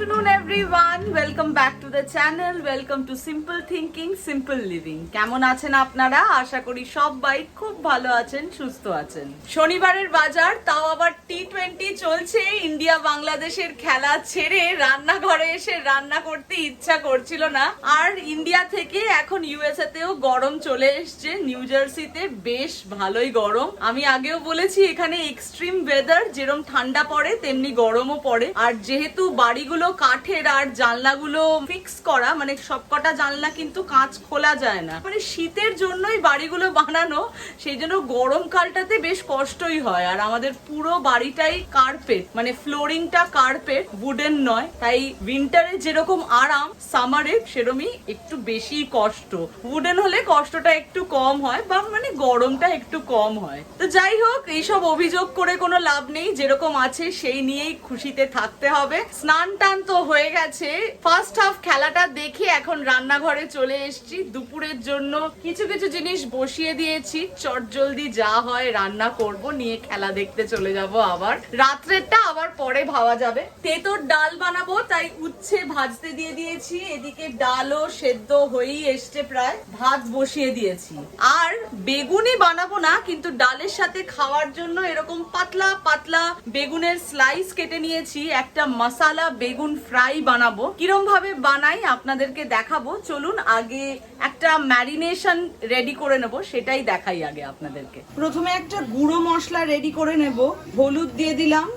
afternoon, everyone. Welcome back to the channel. Welcome to simple thinking, simple living. কেমন আছেন আপনারা? আশা করি সবাই খুব ভালো আছেন, সুস্থ আছেন। শনিবারের বাজার, তাও আবার টি টোয়েন্টি চলছে। ইন্ডিয়া, বাংলাদেশের খেলা ছেড়ে রান্নাঘরে এসে রান্না করতে ইচ্ছা করছিল না। আর ইন্ডিয়া থেকে এখন ইউএসএ তেও গরম চলে এসছে। নিউ জার্সিতে বেশ ভালোই গরম। আমি আগেও বলেছি, এখানে এক্সট্রিম ওয়েদার যেরকম ঠান্ডা পড়ে, তেমনি গরমও পড়ে। আর যেহেতু বাড়িগুলো কাঠের আর জানলাগুলো ফিক্স করা মানে সবকটা জানলা কিন্তু কাঁচ খোলা যায় না। মানে শীতের জন্যই বাড়িগুলো বানানো, সেই জন্য গরমকালটাতে বেশ কষ্টই হয়। আর আমাদের পুরো বাড়িটাই কার্পেট মানে ফ্লোরিংটা কার্পেট উডেন নয়। তাই উইন্টারে যেরকম আরাম সামারে সেরমই একটু বেশি কষ্ট। উডেন হলে কষ্টটা একটু কম হয়, বা মানে গরমটা একটু কম হয়। তো যাই হোক, এইসব অভিযোগ করে কোনো লাভ নেই। যেরকম আছে, সেই নিয়েই খুশিতে থাকতে হবে। স্নান টান তো হয়ে গেছে। ফার্স্ট হাফ খেলাটা দেখে এখন রান্নাঘরে চলে এসেছি। দুপুরের জন্য কিছু কিছু জিনিস বসিয়ে দিয়েছি। চটজলদি যা হয় রান্না করব, নিয়ে খেলা দেখতে চলে যাব আবার। রাত্রেরটা আবার পরে ভাবা যাবে। তেতোর ডাল বানাবো, তাই উচ্ছে ভাজতে দিয়ে দিয়েছি। এদিকে ডালও সেদ্ধ হয়েই এসছে প্রায়। ভাত বসিয়ে দিয়েছি। আর বেগুনি বানাবো না, কিন্তু ডালের সাথে খাওয়ার জন্য এরকম পাতলা পাতলা বেগুনের স্লাইস কেটে নিয়েছি। একটা মশালা বেগুন ফ্রাই বানাবো। কিরম ভাবে বানাই আপনাদেরকে দেখাবো। চলুন আগে একটা ম্যারিনেশন রেডি করে নেব, সেটাই দেখাই আগে আপনাদেরকে। প্রথমে একটা গুঁড়ো মশলা রেডি করে নেব। হলুদ দিয়ে দিলাম।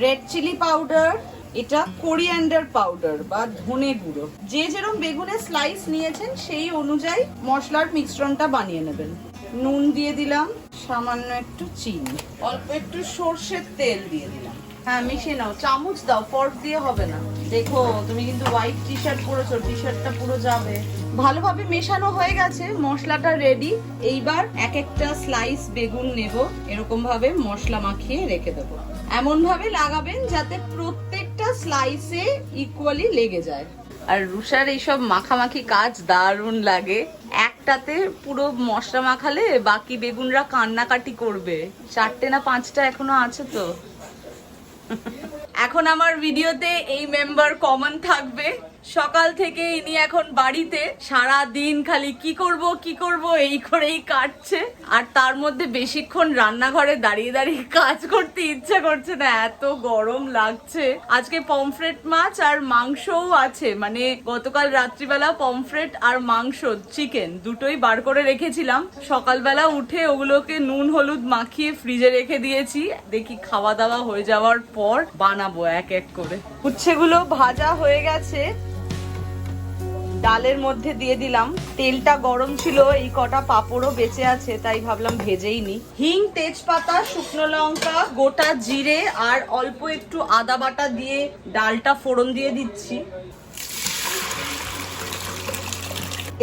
রেড চিলি পাউডার এটা কোরিয়ান্ডার পাউডার বা ধনে গুঁড়ো। যে যেরকম বেগুনের স্লাইস নিয়েছেন, সেই অনুযায়ী মশলার মিশ্রণটা বানিয়ে নেবেন। নুন দিয়ে দিলাম, সামান্য একটু চিনি। অল্প একটু সর্ষের তেল দিয়ে দিলাম। হ্যাঁ মিশিয়ে নাও। চামচ দাও ফর্ক দিয়ে হবে না। দেখো, তুমি কিন্তু হোয়াইট টি শার্ট পরেছো টি শার্টটা পুরো যাবে। ভালোভাবে মেশানো হয়ে গেছে, মশলাটা রেডি এইবার এক একটা স্লাইস বেগুন নেব এরকম ভাবে মশলা মাখিয়ে রেখে দেবো। এমন ভাবে লাগাবেন যাতে প্রত্যেকটা স্লাইসে ইকুয়ালি লেগে যায়। আর রুষার এইসব মাখামাখি কাজ দারুণ লাগে। একটাতে পুরো মশলা মাখালে বাকি বেগুনরা কান্নাকাটি করবে। চারটে না পাঁচটা এখনও আছে তো? এখন আমার ভিডিওতে এই মেম্বার কমন থাকবে। সকাল থেকে ইনি এখন বাড়িতে। সারা দিন খালি কি করব কি করব, এই করেই কাটছে। আর তার মধ্যে বেশিক্ষণ রান্নাঘরে দাঁড়িয়ে দাঁড়িয়ে কাজ করতে ইচ্ছা করছে না, এত গরম লাগছে। আজকে পমফ্রেট মাছ আর মাংসও আছে মানে গতকাল রাত্রিবেলা পমফ্রেট আর মাংস, চিকেন দুটোই বার করে রেখেছিলাম। সকালবেলা উঠে ওগুলোকে নুন, হলুদ মাখিয়ে ফ্রিজে রেখে দিয়েছি। দেখি খাওয়া দাওয়া হয়ে যাওয়ার পর বানাবো এক এক করে। উচ্ছেগুলো ভাজা হয়ে গেছে। ডালের মধ্যে দিয়ে দিলাম। তেলটা গরম ছিল, এই কটা পাপড়ও বেঁচে আছে, তাই ভাবলাম ভেজেই নি হিং, তেজপাতা, শুকনো লঙ্কা, গোটা জিরে, আর অল্প একটু আদা বাটা দিয়ে ডালটা ফোড়ন দিয়ে দিচ্ছি।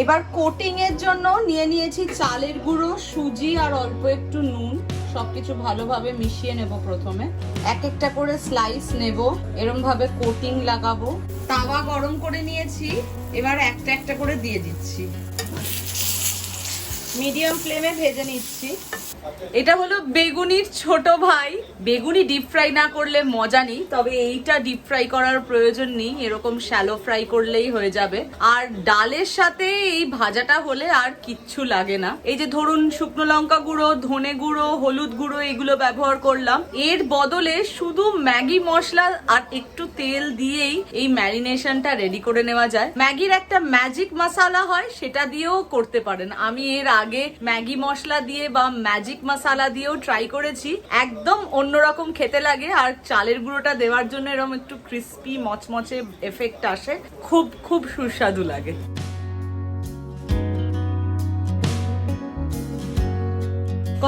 এবার কোটিং এর জন্য নিয়ে নিয়েছি চালের গুঁড়ো, সুজি, আর অল্প একটু নুন। সবকিছু ভালোভাবে মিশিয়ে নেব প্রথমে। এক একটা করে স্লাইস নেব এরম ভাবে কোটিং লাগাবো। তাওয়া গরম করে নিয়েছি, এবার একটা একটা করে দিয়ে দিচ্ছি। মিডিয়াম ফ্লেমে ভেজে নিচ্ছি। এটা হলো বেগুনির ছোট ভাই। বেগুনি ডিপ ফ্রাই না করলে মজা নেই, তবে এইটা ডিপ ফ্রাই করার প্রয়োজন নেই। এরকম শ্যালো ফ্রাই করলেই হয়ে যাবে। আর ডালের সাথে এই ভাজাটা হলে আর কিচ্ছু লাগে না। এই যে ধরুন শুকনো লঙ্কা গুঁড়ো, ধনে গুঁড়ো, হলুদ গুঁড়ো, এগুলো ব্যবহার করলাম। এর বদলে শুধু ম্যাগি মশলা আর একটু তেল দিয়েই এই ম্যারিনেশনটা রেডি করে নেওয়া যায়। ম্যাগির একটা ম্যাজিক মশালা হয়, সেটা দিয়েও করতে পারেন। আমি এর আগে ম্যাগি মশলা দিয়ে বা ম্যাজিক মশালা দিয়েও ট্রাই করেছি। একদম অন্যরকম খেতে লাগে আর চালের গুঁড়োটা দেওয়ার জন্য এরকম একটু ক্রিস্পি মচমচে এফেক্ট আসে। খুব খুব সুস্বাদু লাগে।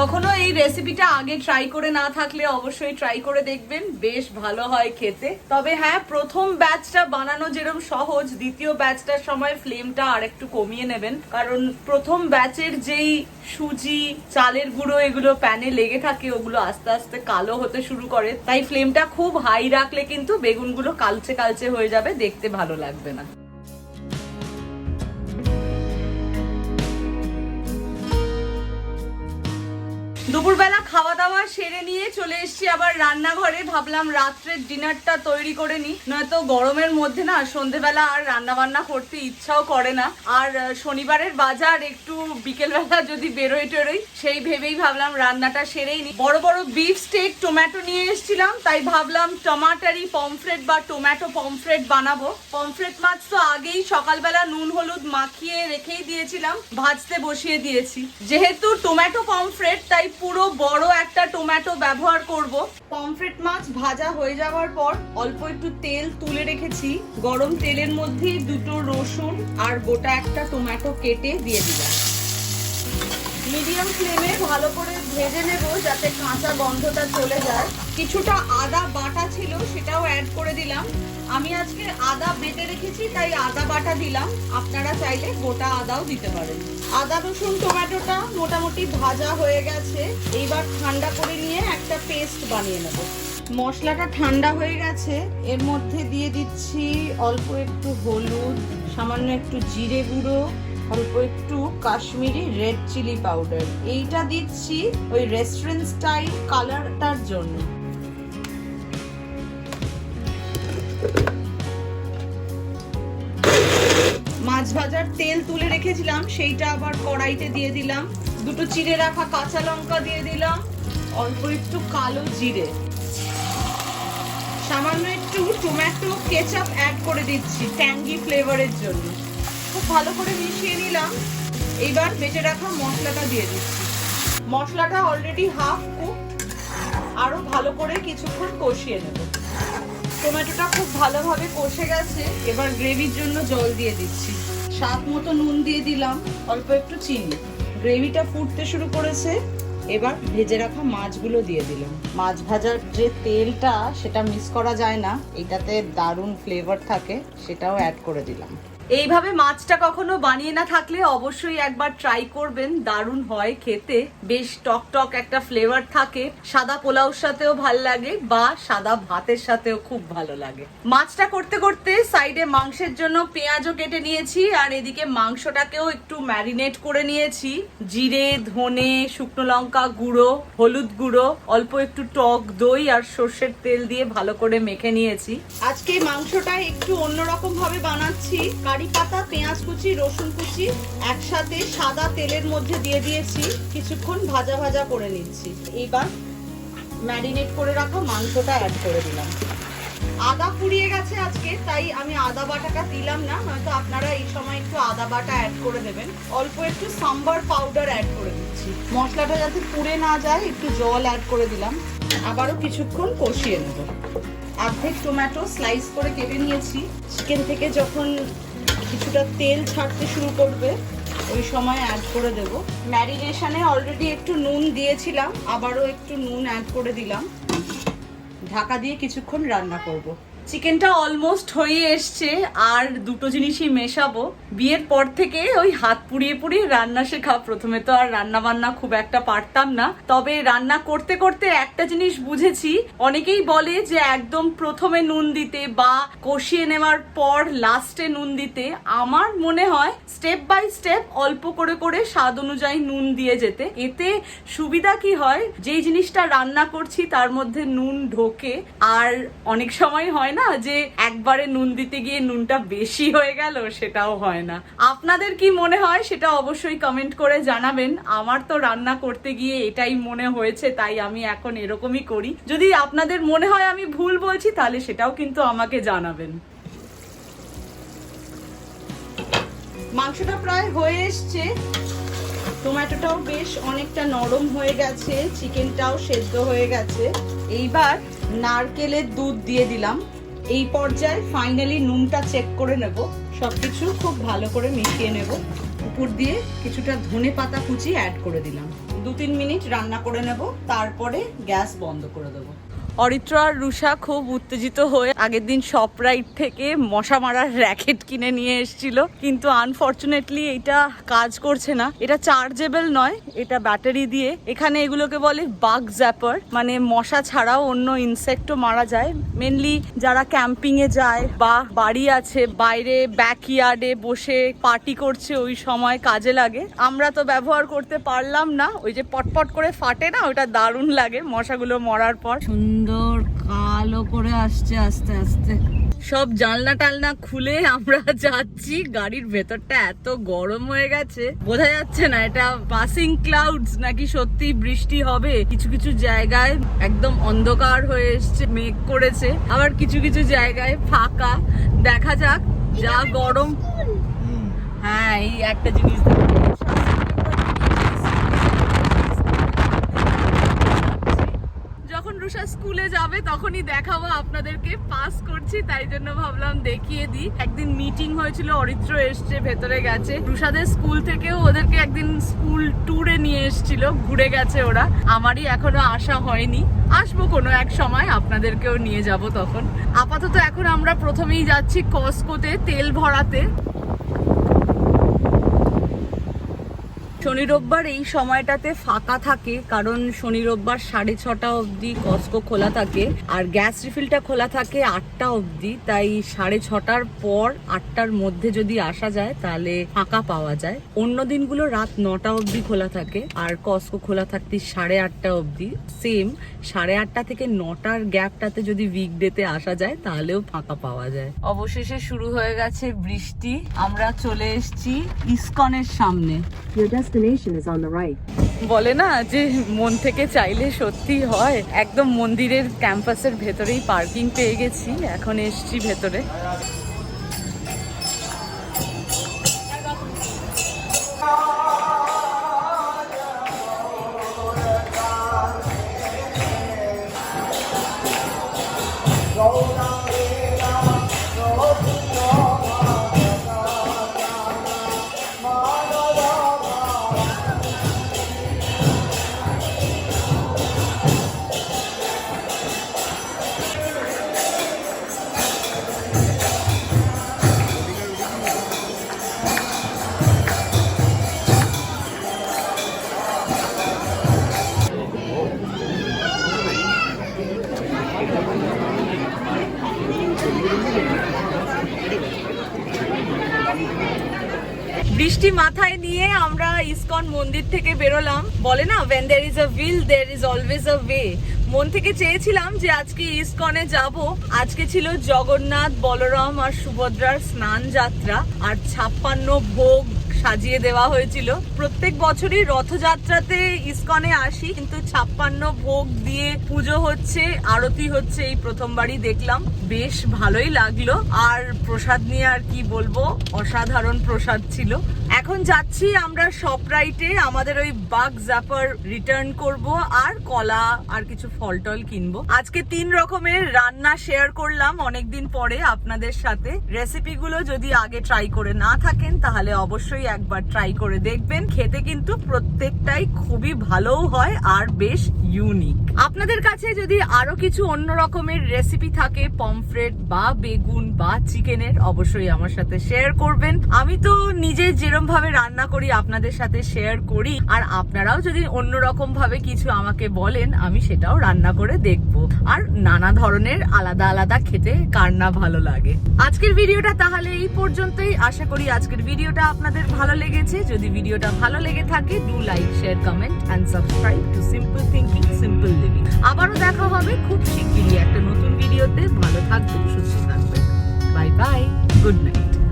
কখনো এই রেসিপিটা আগে ট্রাই করে না থাকলে অবশ্যই ট্রাই করে দেখবেন, বেশ ভালো হয় খেতে। তবে হ্যাঁ প্রথম ব্যাচটা বানানো যেরকম সহজ, দ্বিতীয় ব্যাচটার সময় ফ্লেমটা আর একটু কমিয়ে নেবেন। কারণ প্রথম ব্যাচের যেই সুজি, চালের গুঁড়ো এগুলো প্যানে লেগে থাকে, ওগুলো আস্তে আস্তে কালো হতে শুরু করে। তাই ফ্লেমটা খুব হাই রাখলে কিন্তু বেগুনগুলো কালচে কালচে হয়ে যাবে, দেখতে ভালো লাগবে না। দুপুরবেলা খাওয়া দাওয়া সেরে নিয়ে চলে এসেছি আবার রান্নাঘরে। ভাবলাম রাত্রের ডিনারটা তৈরি করে নি নয়তো গরমের মধ্যে না, সন্ধেবেলা আর রান্না বান্না করতে ইচ্ছাও করে না। আর শনিবারের বাজার একটু বিকেলবেলা যদি বেরোয় টেরোই সেই ভেবেই ভাবলাম রান্নাটা সেরেই নি বড় বড় বিফ স্টেক টমেটো নিয়ে এসেছিলাম, তাই ভাবলাম টমাটারি পমফ্রেট বা টমেটো পমফ্রেট বানাবো। পমফ্রেট মাছ তো আগেই সকালবেলা নুন, হলুদ মাখিয়ে রেখেই দিয়েছিলাম, ভাজতে বসিয়ে দিয়েছি। যেহেতু টমেটো পমফ্রেট, তাই পুরো বড় একটা টমেটো ব্যবহার করব। পমফ্রেট মাছ ভাজা হয়ে যাওয়ার পর অল্প একটু তেল তুলে রেখেছি। গরম তেলের মধ্যে দুটো রসুন আর গোটা একটা টমেটো কেটে দিয়ে দিলাম। মিডিয়াম ফ্লেমে ভালো করে ভেজে নেব যাতে কাঁচা গন্ধটা চলে যায়। কিছুটা আদা বাটা ছিল, সেটাও অ্যাড করে দিলাম। আমি আজকে আদা বেটে রেখেছি, তাই আদা বাটা দিলাম। আপনারা চাইলে গোটা আদাও দিতে পারেন। আদা, রসুন, টমেটোটা মোটামুটি ভাজা হয়ে গেছে। এইবার ঠান্ডা করে নিয়ে একটা পেস্ট বানিয়ে নেব। মশলাটা ঠান্ডা হয়ে গেছে। এর মধ্যে দিয়ে দিচ্ছি অল্প একটু হলুদ, সামান্য একটু জিরে গুঁড়ো, অল্প একটু কাশ্মীরি রেড চিলি পাউডার। এইটা দিচ্ছি ওই রেস্টুরেন্ট স্টাইল কালারটার জন্য। মাছ ভাজার তেল তুলে রেখেছিলাম, সেইটা আবার কড়াইতে দিয়ে দিলাম। দুটো চিড়ে রাখা কাঁচা লঙ্কা দিয়ে দিলাম, অল্প একটু কালো জিরে। একটু টমেটো কেচাপ অ্যাড করে দিচ্ছি ট্যাঙ্গি ফ্লেভারের জন্য। খুব ভালো করে মিশিয়ে নিলাম। এইবার বেটে রাখা মশলাটা দিয়ে দিচ্ছি। মশলাটা অলরেডি হাফ কুক আরও ভালো করে কিছুক্ষণ কষিয়ে নেব। টমেটোটা খুব ভালোভাবে কষে গেছে। এবার গ্রেভির জন্য জল দিয়ে দিচ্ছি। স্বাদ মতো নুন দিয়ে দিলাম, অল্প একটু চিনি। গ্রেভিটা ফুটতে শুরু করেছে। এবার ভেজে রাখা মাছগুলো দিয়ে দিলাম। মাছ ভাজার যে তেলটা, সেটা মিস করা যায় না। এটাতে দারুণ ফ্লেভার থাকে, সেটাও অ্যাড করে দিলাম। এইভাবে মাছটা কখনো বানিয়ে না থাকলে অবশ্যই একবার ট্রাই করবেন, দারুণ হয় খেতে। বেশ টক টক একটা ফ্লেভার থাকে। সাদা পোলাওর সাথেও ভালো লাগে বা সাদা ভাতের সাথেও খুব ভালো লাগে। মাছটা করতে করতে সাইডে মাংসের জন্য পেঁয়াজও কেটে নিয়েছি আর এদিকে মাংসটাকেও একটু ম্যারিনেট করে নিয়েছি। জিরে, ধনে, শুকনো লঙ্কা গুঁড়ো, হলুদ গুঁড়ো, অল্প একটু টক দই আর সর্ষের তেল দিয়ে ভালো করে মেখে নিয়েছি। আজকে মাংসটা একটু অন্যরকম ভাবে বানাচ্ছি। কারি পাতা, পেঁয়াজ কুচি, রসুন কুচি একসাথে সাদা তেলের মধ্যে দিয়ে দিয়েছি। কিছুক্ষণ ভাজা ভাজা করে নিচ্ছি। এবার ম্যারিনেট করে রাখা মাংসটা অ্যাড করে দিলাম। আদা পুড়িয়ে গেছে আজকে, তাই আমি আদা বাটাটা দিলাম না, নয়তো আপনারা এই সময় একটু আদা বাটা অ্যাড করে দেবেন। অল্প একটু সাম্বার পাউডার অ্যাড করে দিচ্ছি। মশলাটা যাতে পুড়ে না যায়, একটু জল অ্যাড করে দিলাম। আবারও কিছুক্ষণ কষিয়ে নেব। অর্ধেক টমেটো স্লাইস করে কেটে নিয়েছি। চিকেন থেকে যখন কিছুটা তেল ছাড়তে শুরু করবে, ওই সময় অ্যাড করে দেব ম্যারিনেশনে অলরেডি একটু নুন দিয়েছিলাম, আবারও একটু নুন অ্যাড করে দিলাম ঢাকা দিয়ে কিছুক্ষণ রান্না করব। চিকেনটা অলমোস্ট হয়ে এসছে, আর দুটো জিনিসই মেশাবো। বিয়ের পর থেকে ওই হাত পুড়িয়ে পুড়িয়ে রান্না শেখা। প্রথমে তো আর রান্না বান্না খুব একটা পারতাম না। তবে রান্না করতে করতে একটা জিনিস বুঝেছি, অনেকেই বলে যে একদম প্রথমে নুন দিতে বা কষিয়ে নেওয়ার পর লাস্টে নুন দিতে, আমার মনে হয় স্টেপ বাই স্টেপ অল্প করে করে স্বাদ অনুযায়ী নুন দিয়ে যেতে। এতে সুবিধা কি হয়, যেই জিনিসটা রান্না করছি তার মধ্যে নুন ঢোকে, আর অনেক সময় হয় না যে একবারে নুন দিতে গিয়ে নুনটা বেশি হয়ে গেল সেটাও হয় না। আপনাদের কি মনে হয়? সেটা অবশ্যই কমেন্ট করে জানাবেন। আমার তো রান্না করতে গিয়ে এটাই মনে হয়েছে, তাই আমি এখন এরকমই করি। যদি আপনাদের মনে হয় আমি ভুল বলছি, তাহলে সেটাও কিন্তু আমাকে জানাবেন। মাংসটা প্রায় হয়ে এসছে। টমেটোটাও বেশ অনেকটা নরম হয়ে গেছে। চিকেনটাও সেদ্ধ হয়ে গেছে। এইবার নারকেলের দুধ দিয়ে দিলাম। এই পর্যায়ে ফাইনালি নুনটা চেক করে নেব। সব কিছু খুব ভালো করে মিশিয়ে নেব। উপর দিয়ে কিছুটা ধনে পাতা কুচি অ্যাড করে দিলাম। দু তিন মিনিট রান্না করে নেব। তারপরে গ্যাস বন্ধ করে দেবো। অরিত্র আর রুষা খুব উত্তেজিত হয়ে আগের দিন শপ রাইড থেকে মশা মারার র্যাকেট কিনে নিয়ে এসেছিল। কিন্তু আনফর্চুনেটলি এটা কাজ করছে না। এটা চার্জেবল নয়, এটা ব্যাটারি দিয়ে। এখানে এগুলোকে বলে বাগ জ্যাপার মানে মশা ছাড়াও অন্য ইনসেক্টও মারা যায়। মেনলি যারা ক্যাম্পিং এ যায় বা বাড়ি আছে, বাইরে ব্যাকইয়ার্ডে বসে পার্টি করছে, ওই সময় কাজে লাগে। আমরা তো ব্যবহার করতে পারলাম না। ওই যে পটপট করে ফাটে না, ওটা দারুণ লাগে মশাগুলো মরার পর। কালো করে আসছে আস্তে আস্তে। সব জানলা টালনা খুলে আমরা যাচ্ছি। গাড়ির ভেতরটা এত গরম হয়ে গেছে। বোঝা যাচ্ছে না এটা পাসিং ক্লাউডস নাকি সত্যি বৃষ্টি হবে? কিছু কিছু জায়গায় একদম অন্ধকার হয়ে এসছে মেঘ করেছে। আবার কিছু কিছু জায়গায় ফাঁকা। দেখা যাক যা গরম। হ্যাঁ এই একটা জিনিস রুষা স্কুলে যাবে, তখনই দেখাবো আপনাদেরকে। পাস করছি, তাই জন্য ভাবলাম দেখিয়ে দিই। একদিন মিটিং হয়েছিল, অরিত্র এসছে, ভেতরে গেছে। রুষাদের স্কুল থেকেও ওদেরকে একদিন স্কুল ট্যুরে নিয়ে এসেছিল, ঘুরে গেছে ওরা। আমারই এখনও আসা হয়নি। আসব কোনো এক সময়, আপনাদেরকেও নিয়ে যাব তখন। আপাতত এখন আমরা প্রথমেই যাচ্ছি কসকোতে তেল ভরাতে। শনি রোববার এই সময়টাতে ফাঁকা থাকে, কারণ শনি রোববার সাড়ে ছটা অবধি কস্কো খোলা থাকে আর গ্যাস রিফিলটা খোলা থাকে আটটা অবধি। তাই সাড়ে ছটার পর আটটার মধ্যে যদি আসা যায়, তাহলে ফাঁকা পাওয়া যায়। অন্য দিনগুলো রাত নটা অবধি খোলা থাকে আর কস্কো খোলা থাকতে সাড়ে আটটা অবধি। সেম সাড়ে আটটা থেকে নটার গ্যাপটাতে যদি উইকডেতে আসা যায়, তাহলেও ফাঁকা পাওয়া যায়। অবশেষে শুরু হয়ে গেছে বৃষ্টি। আমরা চলে এসেছি ইসকনের সামনে। Destination is on the right. বলে না যে মন থেকে চাইলে সত্যি হয়। একদম মন্দিরের ক্যাম্পাসের ভেতরেই পার্কিং পেয়ে গেছি। এখন এসছি ভেতরে। বৃষ্টি মাথায় নিয়ে আমরা ইসকন মন্দির থেকে বেরোলাম। বলে না when there is a will there is always a way মন থেকে চেয়েছিলাম যে আজকে ইসকনে যাব। আজকে ছিল জগন্নাথ, বলরাম আর সুভদ্রার স্নান যাত্রা আর ছাপ্পান্ন ভোগ সাজিয়ে দেওয়া হয়েছিল। প্রত্যেক বছরই রথযাত্রাতে ইসকনে আসি, কিন্তু ছাপ্পান্ন ভোগ দিয়ে পুজো হচ্ছে, আরতি হচ্ছে এই প্রথমবারই দেখলাম। বেশ ভালোই লাগল। আর প্রসাদ নিয়ে আর কি বলব? অসাধারণ প্রসাদ ছিল। এখন যাচ্ছি আমরা শপরাইটে আমাদের ওই বাগ জাপার রিটার্ন করব, আর কলা আর কিছু ফল টল কিনবো। আজকে তিন রকমের রান্না শেয়ার করলাম অনেকদিন পরে আপনাদের সাথে। রেসিপিগুলো যদি আগে ট্রাই করে না থাকেন, তাহলে অবশ্যই একবার ট্রাই করে দেখবেন। খেতে কিন্তু প্রত্যেকটাই খুবই ভালোও হয় আর বেশ ইউনিক আপনাদের কাছে যদি আরও কিছু অন্য রকমের রেসিপি থাকে পমফ্রেট বা বেগুন বা চিকেনের, অবশ্যই আমার সাথে শেয়ার করবেন। আমি তো নিজে যেরম ভাবে রান্না করি, আপনাদের সাথে শেয়ার করি। আর আপনারাও যদি অন্য রকম ভাবে কিছু আমাকে বলেন, আমি সেটাও রান্না করে দেখব। আর নানা ধরনের আলাদা আলাদা খেতে কার না ভালো লাগে। আজকের ভিডিওটা তাহলে এই পর্যন্তই। আশা করি আজকের ভিডিওটা আপনাদের ভালো লেগেছে। যদি ভিডিওটা ভালো লেগে থাকে do like share comment and subscribe to simple thinking simple living আবারও দেখা হবে খুব শিগগিরই একটা নতুন ভিডিওতে। ভালো থাকবেন, সুস্থ থাকবেন। Bye bye, good night.